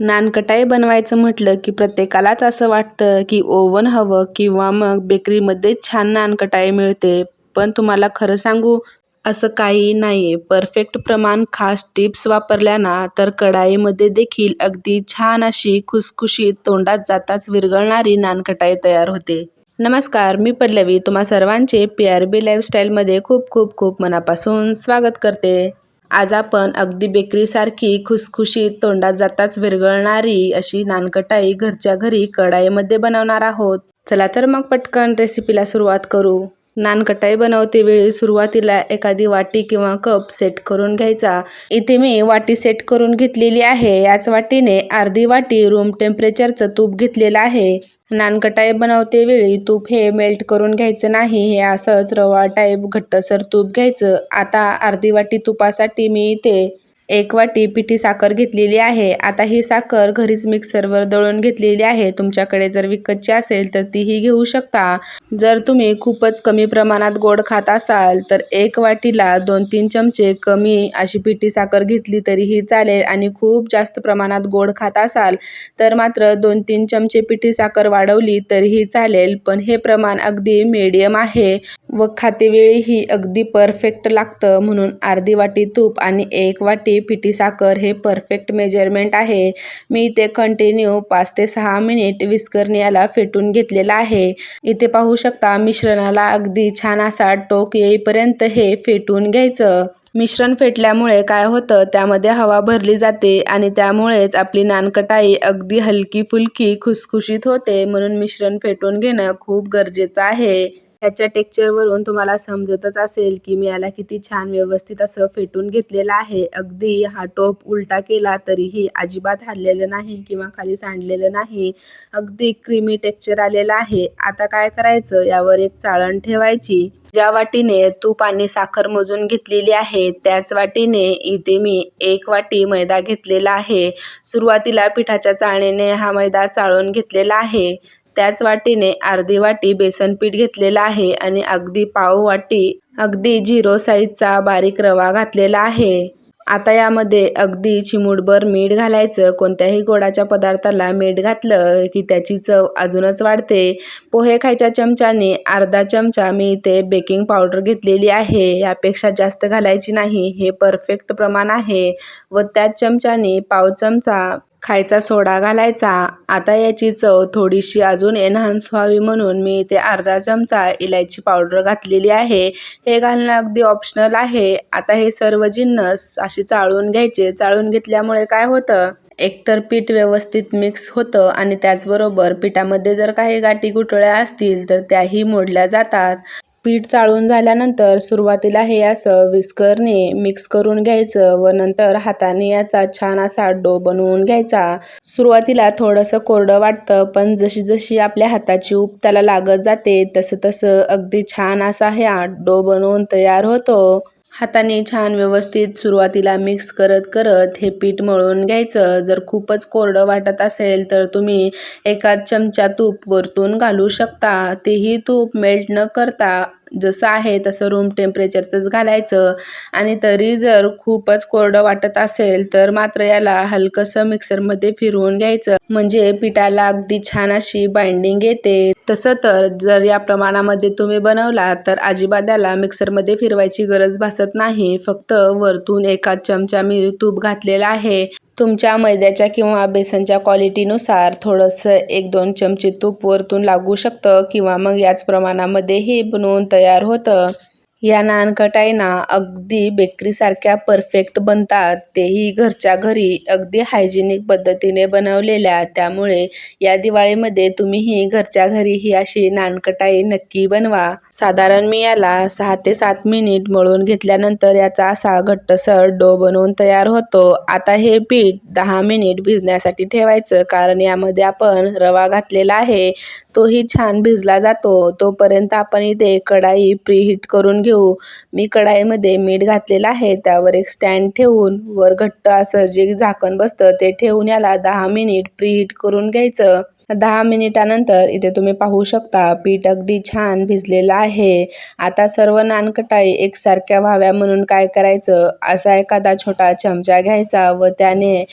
नानकटाई बनवायचं म्हटलं की प्रत्येकालाच असं वाटतं की ओव्हन हवं किंवा मग बेकरीमध्ये छान नानकटाई मिळते. पण तुम्हाला खरं सांगू असं काही नाही आहे परफेक्ट प्रमाण खास टिप्स वापरल्या ना तर कढाईमध्ये देखील अगदी छान अशी खुसखुशीत तोंडात जाताच विरघळणारी नानकटाई तयार होते. नमस्कार मी पल्लवी. तुम्हा सर्वांचे पी आर बी लाईफस्टाईलमध्ये खूप खूप खूप मनापासून स्वागत करते. आज आपण अगदी बेकरीसारखी खुसखुशीत तोंडात जाताच विरघळणारी अशी नानकटाई घरच्या घरी कढाईमध्ये बनवणार आहोत. चला तर मग पटकन रेसिपीला सुरुवात करू. नानकटाई बनवते. वेळी सुरुवातीला एखादी वाटी किंवा कप सेट करून घ्यायचा. इथे मी वाटी सेट करून घेतलेली आहे. याच वाटीने अर्धी वाटी रूम टेम्परेचरचं तूप घेतलेलं आहे. नानकटाई बनवते वेळी तूप हे मेल्ट करून घ्यायचं नाही. हे असंच रवा टाईप घट्टसर तूप घ्यायचं. आता अर्धी वाटी तुपासाठी मी इथे एक वाटी पिठी साखर घेतलेली आहे. आता ही साखर घरीच मिक्सरवर दळून घेतलेली आहे. तुमच्याकडे जर विकतची असेल तर तीही घेऊ शकता. जर तुम्ही खूपच कमी प्रमाणात गोड खात असाल तर एक वाटीला दोन तीन चमचे कमी अशी पिठी साखर घेतली तरीही चालेल आणि खूप जास्त प्रमाणात गोड खात असाल तर मात्र दोन तीन चमचे पिठी साखर वाढवली तरीही चालेल. पण हे प्रमाण अगदी मीडियम आहे. व खातेवेळीही अगदी परफेक्ट लागतं म्हणून अर्धी वाटी तूप आणि एक वाटी पिठी साखर हे परफेक्ट मेजरमेंट आहे. मी इथे कंटिन्यू पाच ते सहा मिनिट विस्करने याला फेटून घेतलेला आहे. इथे पाहू शकता मिश्रणाला अगदी छान असा टोक येईपर्यंत हे फेटून घ्यायचं. मिश्रण फेटल्यामुळे काय होतं त्यामध्ये हवा भरली जाते आणि त्यामुळेच आपली नानकटाई अगदी हलकी फुलकी खुसखुशीत होते म्हणून मिश्रण फेटून घेणं खूप गरजेचं आहे. ह्याच्या टेक्चरवरून तुम्हाला समजतच असेल की मी याला किती छान व्यवस्थित असं फेटून घेतलेलं आहे. अगदी हा टोप उलटा केला तरीही अजिबात हललेलं नाही किंवा खाली सांडलेलं नाही. अगदी क्रीमी टेक्चर आलेलं आहे. आता काय करायचं? यावर एक चाळण ठेवायची. ज्या वाटीने तूप आणि साखर मोजून घेतलेली आहे त्याच वाटीने इथे मी एक वाटी मैदा घेतलेला आहे. सुरुवातीला पिठाच्या चाळणीने हा मैदा चाळून घेतलेला आहे. त्याच वाटीने अर्धी वाटी बेसन पीठ घेतलेलं आहे आणि अगदी पाव वाटी अगदी झिरो साईजचा बारीक रवा घातलेला आहे. आता यामध्ये अगदी चिमूटभर मीठ घालायचं. कोणत्याही गोडाच्या पदार्थाला मीठ घातलं की त्याची चव अजूनच वाढते. पोहे खायच्या चमच्याने अर्धा चमचा मी इथे बेकिंग पावडर घेतलेली आहे. यापेक्षा जास्त घालायची नाही हे परफेक्ट प्रमाण आहे. व त्याच चमच्याने पाव चमचा खायचा सोडा घालायचा. आता याची चव थोडीशी अजून एनहान्स व्हावी म्हणून मी इथे अर्धा चमचा इलायची पावडर घातलेली आहे. हे घालणं अगदी ऑप्शनल आहे. आता हे सर्व जिन्नस अशी चाळून घ्यायचे. चाळून घेतल्यामुळे काय होतं? एकतर पीठ व्यवस्थित मिक्स होतं आणि त्याचबरोबर पिठामध्ये जर काही गाठी गुठळ्या असतील तर त्याही मोडल्या जातात. पीठ चाळून झाल्यानंतर सुरुवातीला हे असं विस्करने मिक्स करून घ्यायचं व नंतर हाताने याचा छान असा डो बनवून घ्यायचा. सुरुवातीला थोडंसं कोरडं वाटतं पण जशी जशी आपल्या हाताची उप त्याला लागत जाते तसं तसं अगदी छान असा हा डो बनवून तयार होतो. हाताने छान व्यवस्थित सुरुवातीला मिक्स करत करत हे पीठ मळून घ्यायचं. जर खूपच कोरडं वाटत असेल तर तुम्ही एका चमचा तूप वरतून घालू शकता. तेही तूप मेल्ट न करता जसं आहे तसं रूम टेम्परेचरचंच घालायचं. आणि तरी जर खूपच कोरडं वाटत असेल तर मात्र याला हलकंसं मिक्सरमध्ये फिरवून घ्यायचं. म्हणजे पिठाला अगदी छान अशी बाइंडिंग येते. तसं तर जर या प्रमाणामध्ये तुम्ही बनवला तर अजिबात याला मिक्सरमध्ये फिरवायची गरज भासत नाही. फक्त वरतून एका चमचा मी तूप घातलेला आहे. तुमच्या मैद्याच्या किंवा बेसनच्या क्वालिटीनुसार थोडंसं एक दोन चमचे तूप वरतून लागू शकतं किंवा मग याच प्रमाणामध्येही बनवून तयार होतं. या नानकटाईना अगदी बेकरीसारख्या परफेक्ट बनतात. तेही घरच्या घरी अगदी हायजेनिक पद्धतीने बनवलेल्या. त्यामुळे या दिवाळीमध्ये तुम्हीही घरच्या घरी ही अशी नानकटाई नक्की बनवा. साधारण मी याला सहा ते सात मिनिट मळून घेतल्यानंतर याचा असा घट्टसर डो बनवून तयार होतो. आता हे पीठ दहा मिनिट भिजण्यासाठी ठेवायचं. कारण यामध्ये आपण रवा घातलेला आहे तोही छान भिजला जातो. तोपर्यंत आपण इथे कढाई प्रीहीट करून घेऊ. मी कढाईमध्ये मीठ घातलेलं आहे त्यावर एक स्टँड ठेवून वर घट्ट असं जे झाकण बसतं ते ठेवून याला दहा मिनिट प्रीहीट करून घ्यायचं. दहा मिनिटानंतर इथे तुम्ही पाहू शकता पीठ अगदी छान भिजलेलं आहे. आता सर्व नानकटाई एकसारख्या व्हाव्या म्हणून काय करायचं? असा एखादा छोटा चमचा घ्यायचा व त्याने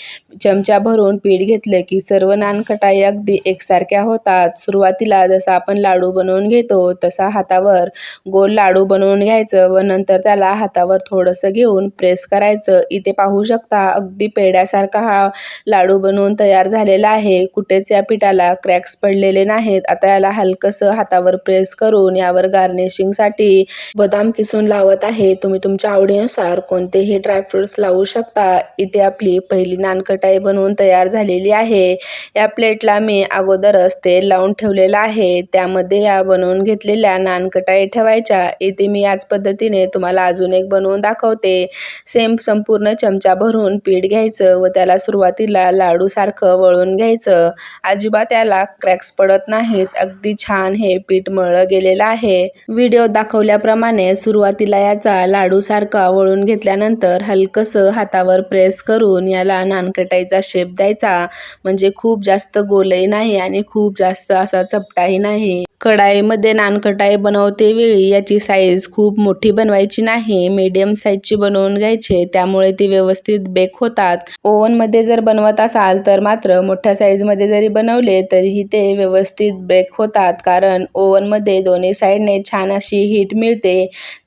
चमचा भरून पीठ घेतले की सर्व नानकटाई अगदी एकसारख्या होतात. सुरुवातीला जसं आपण लाडू बनवून घेतो तसा हातावर गोल लाडू बनवून घ्यायचं व नंतर त्याला हातावर थोडंसं घेऊन प्रेस करायचं. इथे पाहू शकता अगदी पेड्यासारखा हा लाडू बनवून तयार झालेला आहे. कुठेच या पिठाला क्रॅक्स पडलेले नाहीत. आता याला हलकसं हातावर प्रेस करून यावर गार्निशिंगसाठी बदाम किसून लावत आहे. तुम्ही तुमच्या आवडीनुसार कोणतेही ड्रायफ्रुट्स लावू शकता. इथे आपली पहिली नानकटाई बनवून तयार झालेली आहे. या प्लेटला मी अगोदरच तेल लावून ठेवलेलं आहे. त्यामध्ये या बनवून घेतलेल्या नानकटाई ठेवायच्या. इथे मी याच पद्धतीने तुम्हाला अजून एक बनवून दाखवते. सेम संपूर्ण चमचा भरून पीठ घ्यायचं व त्याला सुरुवातीला लाडूसारखं वळून घ्यायचं. अजिबात त्याला क्रॅक्स पडत नाहीत. अगदी छान हे पीठ मळलं गेलेलं आहे. व्हिडिओ दाखवल्याप्रमाणे सुरुवातीला याचा लाडू सारखा वळून घेतल्यानंतर हलकस हातावर प्रेस करून याला नानकटाईचा शेप द्यायचा. म्हणजे खूप जास्त गोलही नाही आणि खूप जास्त असा चपटाही नाही. कढाईमध्ये नानकटाई बनवते वेळी. याची साईज खूप मोठी बनवायची नाही. मीडियम साईजची बनवून घ्यायची. त्यामुळे ती व्यवस्थित बेक होतात. ओव्हनमध्ये जर बनवत असाल तर मात्र मोठ्या साईजमध्ये जरी बनवले तरीही ते व्यवस्थित बेक होतात. कारण ओव्हनमध्ये दोन्ही साईडने छान अशी हीट मिळते.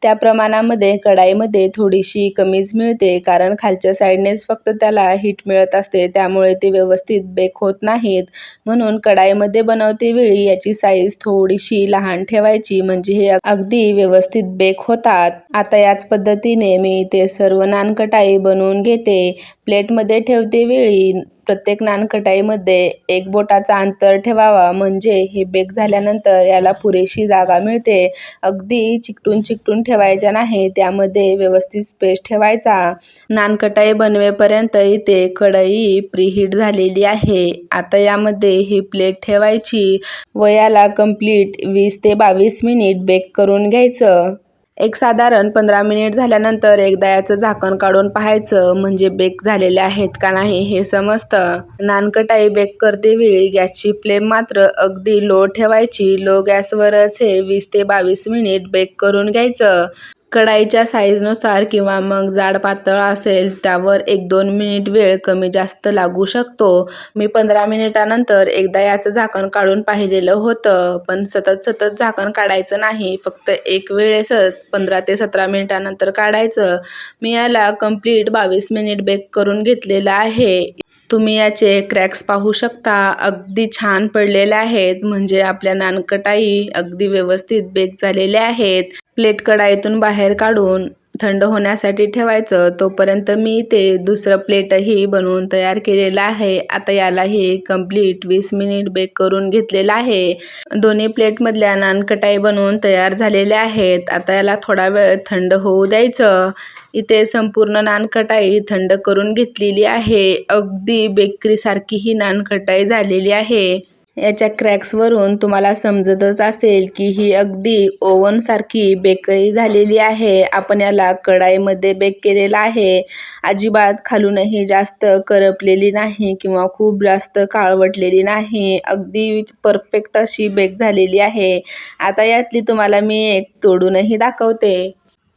त्या प्रमाणामध्ये कढाईमध्ये थोडीशी कमीच मिळते. कारण खालच्या साईडनेच फक्त त्याला हीट मिळत असते. त्यामुळे ते व्यवस्थित बेक होत नाहीत. म्हणून कढाईमध्ये बनवते वेळी याची साईज थोडी थोडीशी लहान ठेवायची म्हणजे हे अगदी व्यवस्थित बेक होतात. आता याच पद्धतीने मी ते सर्व नानकटाई बनवून घेते. प्लेटमध्ये ठेवते वेळी प्रत्येक नानकटाईमध्ये एक बोटाचा अंतर ठेवावा. म्हणजे हे बेक झाल्यानंतर याला पुरेशी जागा मिळते. अगदी चिकटून चिकटून ठेवायच्या नाही त्यामध्ये व्यवस्थित स्पेस ठेवायचा. नानकटाई बनवेपर्यंत इथे कढई प्रीहीट झालेली आहे. आता यामध्ये ही प्लेट ठेवायची व याला कंप्लीट वीस ते बावीस मिनिट बेक करून घ्यायचं. एक साधारण पंधरा मिनिट झाल्यानंतर एकदा याचं झाकण काढून पाहायचं म्हणजे बेक झालेले आहेत का नाही हे समजतं. नानकटाई बेक करते वेळी गॅसची फ्लेम मात्र अगदी लो ठेवायची. लो गॅसवरच हे वीस ते बावीस मिनिट बेक करून घ्यायचं. कढाईच्या साईजनुसार किंवा मग जाड पातळ असेल त्यावर एक दोन मिनिट वेळ कमी जास्त लागू शकतो. मी पंधरा मिनिटानंतर एकदा याचं झाकण काढून पाहिलेलं होतं पण सतत सतत झाकण काढायचं नाही. फक्त एक वेळेसच पंधरा ते सतरा मिनिटानंतर काढायचं. मी याला कंप्लीट बावीस मिनिट बेक करून घेतलेलं आहे. तुम्ही याचे क्रॅक्स पाहू शकता. अगदी छान पडलेले आहेत. म्हणजे आपल्या नानकटाई अगदी व्यवस्थित बेक झालेल्या आहेत. प्लेट कढाईतून बाहेर काढून थंड होण्यासाठी ठेवायचं. तोपर्यंत मी ते दुसरं प्लेटही बनवून तयार केलेलं आहे. आता यालाही कंप्लीट वीस मिनिट बेक करून घेतलेलं आहे. दोन्ही प्लेटमधल्या नानकटाई बनवून तयार झालेल्या आहेत. आता याला थोडा वेळ थंड होऊ द्यायचं. इथे संपूर्ण नानकटाई थंड करून घेतलेली आहे. अगदी बेकरीसारखी ही नानकटाई झालेली आहे. याच्या क्रॅक्सवरून तुम्हाला समजतच असेल की ही अगदी ओव्हनसारखी बेकरी झालेली आहे. आपण याला कढाईमध्ये बेक केलेला आहे. अजिबात खालूनही जास्त करपलेली नाही किंवा खूप जास्त काळवटलेली नाही. अगदी परफेक्ट अशी बेक झालेली आहे. आता यातली तुम्हाला मी एक तोडूनही दाखवते.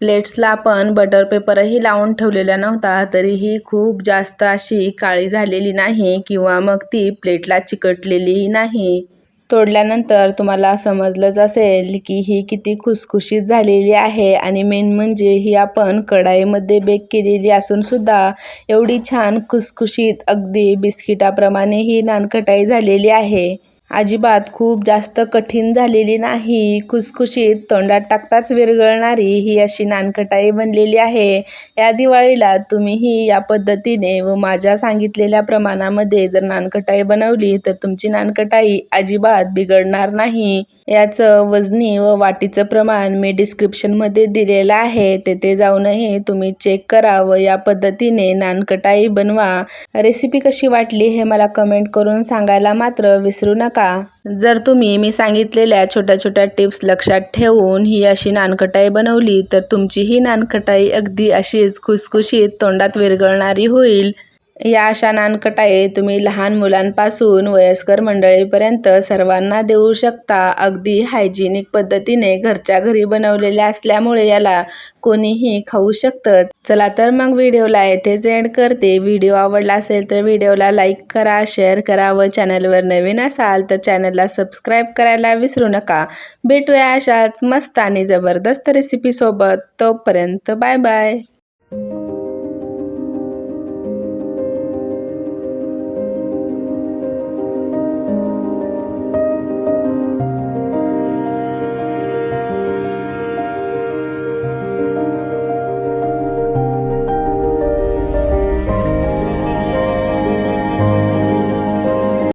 प्लेट्सला आपण बटर पेपरही लावून ठेवलेला नव्हता तरीही खूप जास्त अशी काळी झालेली नाही किंवा मग ती प्लेटला चिकटलेलीही नाही. तोडल्यानंतर तुम्हाला समजलंच असेल की ही किती खुसखुशीत झालेली आहे आणि मेन म्हणजे ही आपण कढाईमध्ये बेक केलेली असूनसुद्धा एवढी छान खुसखुशीत अगदी बिस्किटाप्रमाणे ही नानकटाई झालेली आहे. अजिबात खूप जास्त कठीण झालेली नाही. खुसखुशीत तोंडात टाकताच विरघळणारी ही अशी नानकटाई बनलेली आहे. या दिवाळीला तुम्हीही या पद्धतीने व माझ्या सांगितलेल्या प्रमाणामध्ये जर नानकटाई बनवली तर तुमची नानकटाई अजिबात बिघडणार नाही. याचं वजनी व वाटीचं प्रमाण मी डिस्क्रिप्शनमध्ये दिलेलं आहे. तेथे जाऊनही तुम्ही चेक करा व या पद्धतीने नानकटाई बनवा. रेसिपी कशी वाटली हे मला कमेंट करून सांगायला मात्र विसरू नका. जर तुम्ही मी सांगितलेल्या छोट्या छोट्या टिप्स लक्षात ठेवून ही अशी नानकटाई बनवली तर तुमची ही नानकटाई अगदी अशीच खुसखुशीत तोंडात विरघळणारी होईल. या अशा नानकटाई तुम्ही लहान मुलांपासून वयस्कर मंडळीपर्यंत सर्वांना देऊ शकता. अगदी हायजिनिक पद्धतीने घरच्या घरी बनवलेल्या असल्यामुळे याला कोणीही खाऊ शकतं चला तर मग व्हिडिओला येथेच एंड करते. व्हिडिओ आवडला असेल तर व्हिडिओला लाईक करा शेअर करा व चॅनलवर नवीन असाल तर चॅनलला सबस्क्राईब करायला विसरू नका. भेटूया अशाच मस्त आणि जबरदस्त रेसिपीसोबत तोपर्यंत बाय बाय